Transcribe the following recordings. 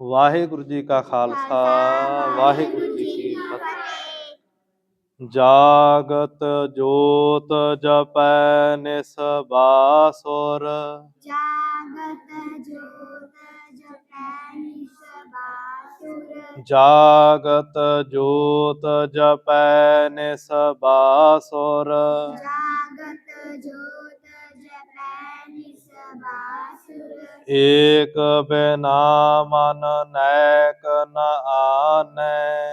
ਵਾਹਿਗੁਰੂ ਜੀ ਕਾ ਖਾਲਸਾ ਵਾਹਿਗੁਰੂ ਜੀ ਕੀ ਫਤਿਹ। ਜਾਗਤ ਜੋਤ ਜਪੈ ਨਿਸਬਾਸੁਰ ਜਾਗਤ ਜੋਤ ਜਪੈ ਨਿਸਬਾਸੁਰ ਜਾਗਤ ਜੋਤ ਜਪੈ ਨਿਸਬਾਸੁਰ ਜਾਗਤ ਏਕ ਬਿਨਾ ਮਨ ਨੈਕ ਨ ਆਨੈ।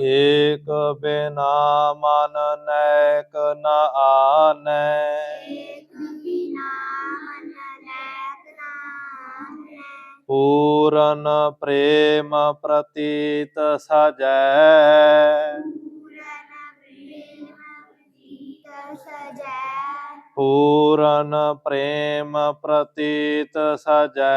ਏਕ ਬਿਨਾ ਮਨ ਨੈਕ ਮਨ ਨ ਆਨੈ। ਪੂਰਨ ਪ੍ਰੇਮ ਪ੍ਰਤੀਤ ਸਜੈ। ਪੂਰਨ ਪ੍ਰੇਮ ਪ੍ਰਤੀਤ ਸਜੈ।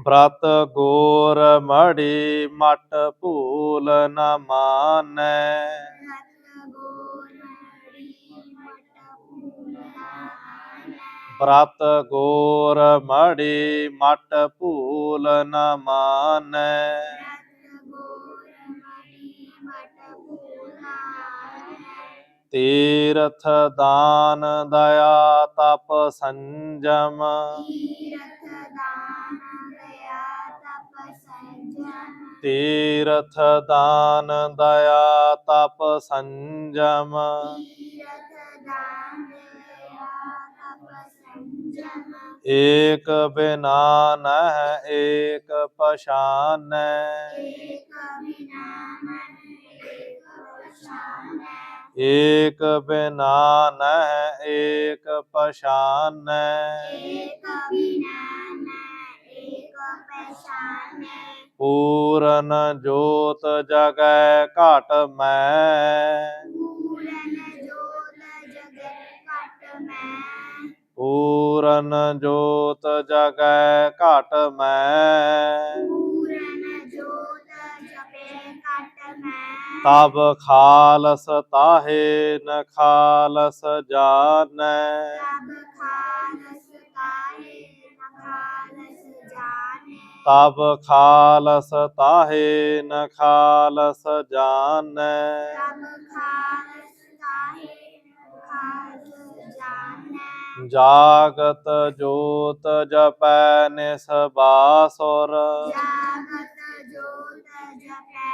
ਬ੍ਰਤ ਗੋਰ ਮੜੀ ਮਟ ਭੂਲ ਨ ਮਾਨੈ। ਬ੍ਰਤ ਗੋਰ ਮੜੀ ਮਟ ਭੂਲ ਨ ਮਾਨੈ। ਤੀਰਥ ਦਾਨ ਦਇਆ ਤਪ ਸੰਜਮ। ਤੀਰਥ ਦਾਨ ਦਇਆ ਤਪ ਸੰਜਮ। ਏਕ ਬਿਨਾ ਨਹਿ ਏਕ ਪਛਾਨੈ। ਏਕ ਬਿਨਾ ਨਹਿ ਏਕ ਪਛਾਨੈ ਏਕ ਬਿਨਾ ਮੈਂ ਏਕ ਪਛਾਨੈ ਪੂਰਨ ਜੋਤ ਜਗੈ ਘਟ ਮੈਂ ਪੂਰਨ ਜੋਤ ਜਗੈ ਘਟ ਮੈਂ ਪੂਰਨ ਜੋਤ ਜਗੈ ਘਟ ਮੈਂ ਪੂਰਨ ਜੋਤ ਜਪੈ ਘਟ ਮੈਂ ਤਬ ਖਾਲਸ ਤਾਹੇ ਨ ਖਾਲਸ ਜਾਣੈ। ਤਬ ਖਾਲਸ ਤਾਹੇ ਨ ਖਾਲਸ ਜਾਣੈ। ਜਾਗਤ ਜੋਤ ਜਪੈ ਨਿਸਬਾਸੁਰ ਜਾਗਤ ਜੋਤ ਜਪੈ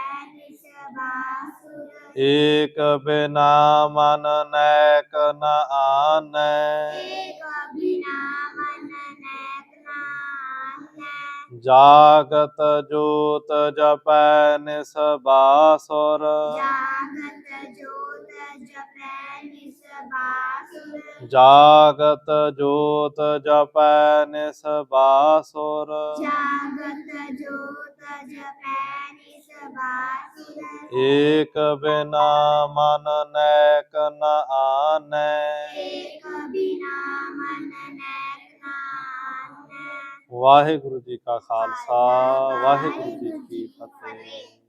ਏਕ ਬਿਨਾ ਮਨ ਨੈਕ ਨ ਆਨੈ। ਏਕ ਬਿਨਾ ਮਨ ਨੈਕ ਨਾਨੈ ਜਾਗਤ ਜੋਤ ਜਪੈ ਨਿਸਬਾਸੁਰ ਜਾਗਤ ਜੋਤ ਜਪੈ ਨਿਸਬਾਸੁਰ ਜਾਗਤ ਜੋਤ ਜਪੈ ਨਿਸਬਾਸੁਰ ਜਾਗਤ ਜੋਤ ਜਪੈ ਨਿਸਬਾਸੁਰ ਏਕ ਬਿਨਾ ਮਨ ਨੈਕ ਨ ਆਨੈ। ਏਕ ਬਿਨਾ ਮਨ ਨੈਕ ਨਾਨੈ ਵਾਹਿਗੁਰੂ ਜੀ ਕਾ ਖਾਲਸਾ ਵਾਹਿਗੁਰੂ ਜੀ ਕੀ ਫਤਿਹ।